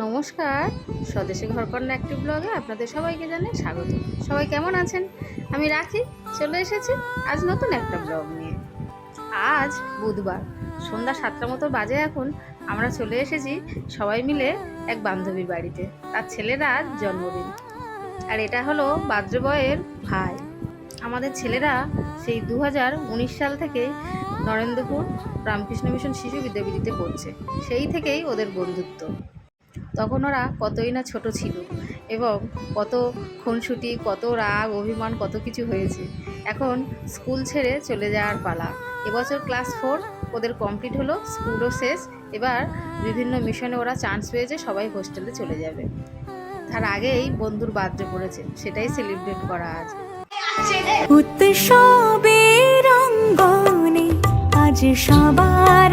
নমস্কার। স্বদেশী ঘরকন্যা একটি ব্লগে আপনাদের সবাইকে জানাই স্বাগত। সবাই কেমন আছেন? আমি রাখি, চলে এসেছি আজ নতুন একটা ব্লগ নিয়ে। আজ বুধবার, সন্ধ্যা সাতটা মতো বাজে এখন, আমরা চলে এসেছি সবাই মিলে এক বান্ধবীর বাড়িতে, তার ছেলের জন্মদিন। আর এটা হলো বাদ্রবয়ের ভাই। আমাদের ছেলেরা সেই দু উনিশ সাল থেকে নরেন্দ্রপুর রামকৃষ্ণ মিশন শিশু বিদ্যাপীঠিতে পড়ছে। সেই থেকেই ওদের বন্ধুত্ব। তখন ওরা কতই না ছোট ছিল এবং কত খুনসুটি, কত রাগ, অভিমান, কত কিছু হয়েছে। এখন স্কুল ছেড়ে চলে যাওয়ার পালা। এবছর ক্লাস ফোর, ওদের কমপ্লিট হলো, স্কুলও শেষ। এবার বিভিন্ন মিশনে ওরা চান্স পেয়েছে, সবাই হোস্টেলে চলে যাবে। তার আগেই বন্ধুর বার্থডে পড়েছে, সেটাই সেলিব্রেট করা আজ। উৎসবের অঙ্গনে আজ সবার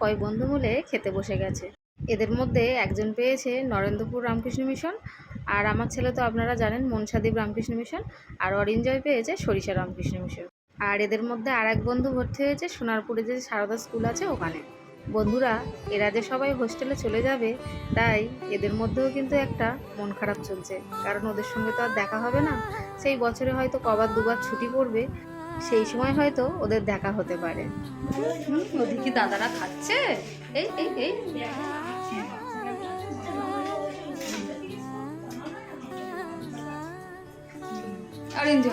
কয় বন্ধু মিলে খেতে বসে গেছে। এদের মধ্যে একজন পেয়েছে নরেন্দ্রপুর রামকৃষ্ণ মিশন আর আমার ছেলে তো আপনারা জানেন মনসাদ্বীপ রামকৃষ্ণ মিশন আর অরিঞ্জয় পেয়েছে সরিষা রামকৃষ্ণ মিশন। আর এদের মধ্যে আর এক বন্ধু ভর্তি হয়েছে সোনারপুরে যে সারদা স্কুল আছে ওখানে। বন্ধুরা, এরা যে সবাই হোস্টেলে চলে যাবে, তাই এদের মধ্যেও কিন্তু একটা মন খারাপ চলছে। কারণ ওদের সঙ্গে তো আর দেখা হবে না। সেই বছরে হয়তো কবার দুবার ছুটি পড়বে সেই সময় হয়তো ওদের দেখা হতে পারে। ওদিকে দাদারা খাচ্ছে। এই এই এই। অরেঞ্জ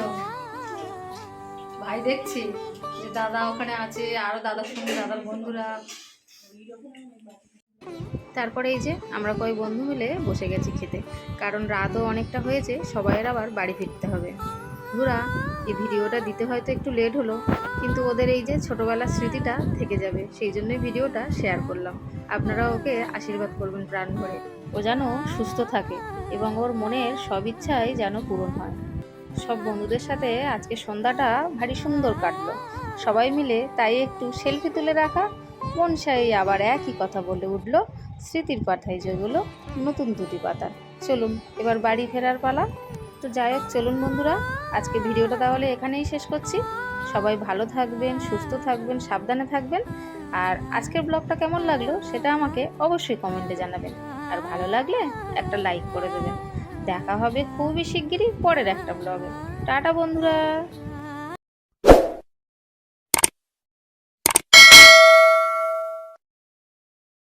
ভাই দেখছি যে দাদা ওখানে আছে, আরও দাদার সঙ্গে দাদার বন্ধুরা। তারপরে এই যে আমরা কয় বন্ধু মিলে বসে গেছি খেতে। কারণ রাতও অনেকটা হয়েছে, সবাইয়ের আবার বাড়ি ফিরতে হবে। ধুরা এই ভিডিওটা দিতে হয়তো একটু লেট হলো, কিন্তু ওদের এই যে ছোটোবেলার স্মৃতিটা থেকে যাবে, সেই জন্যই ভিডিওটা শেয়ার করলাম। আপনারা ওকে আশীর্বাদ করবেন প্রাণ ভরে। ও যেন সুস্থ থাকে এবং ওর মনের সব ইচ্ছাই যেন পূরণ হয়। সব বন্ধুদের সাথে আজকে সন্ধ্যাটা ভারী সুন্দর কাটলো। সবাই মিলে তাই একটু সেলফি তুলে রাখা মন সাই আবার একই কথা বলে উঠল, স্মৃতির পাতায় যেগুলো নতুন দুটি পাতা। চলুন, এবার বাড়ি ফেরার পালা। তো যাই হোক, চলুন বন্ধুরা, আজকে ভিডিওটা তাহলে এখানেই শেষ করছি। সবাই ভালো থাকবেন, সুস্থ থাকবেন, সাবধানে থাকবেন। আর আজকের ব্লগটা কেমন লাগল সেটা আমাকে অবশ্যই কমেন্টে জানাবেন। আর ভালো লাগলে একটা লাইক করে দেবেন। দেখা হবে খুবই শিগগিরই পরের একটা ব্লগে। টাটা বন্ধুরা!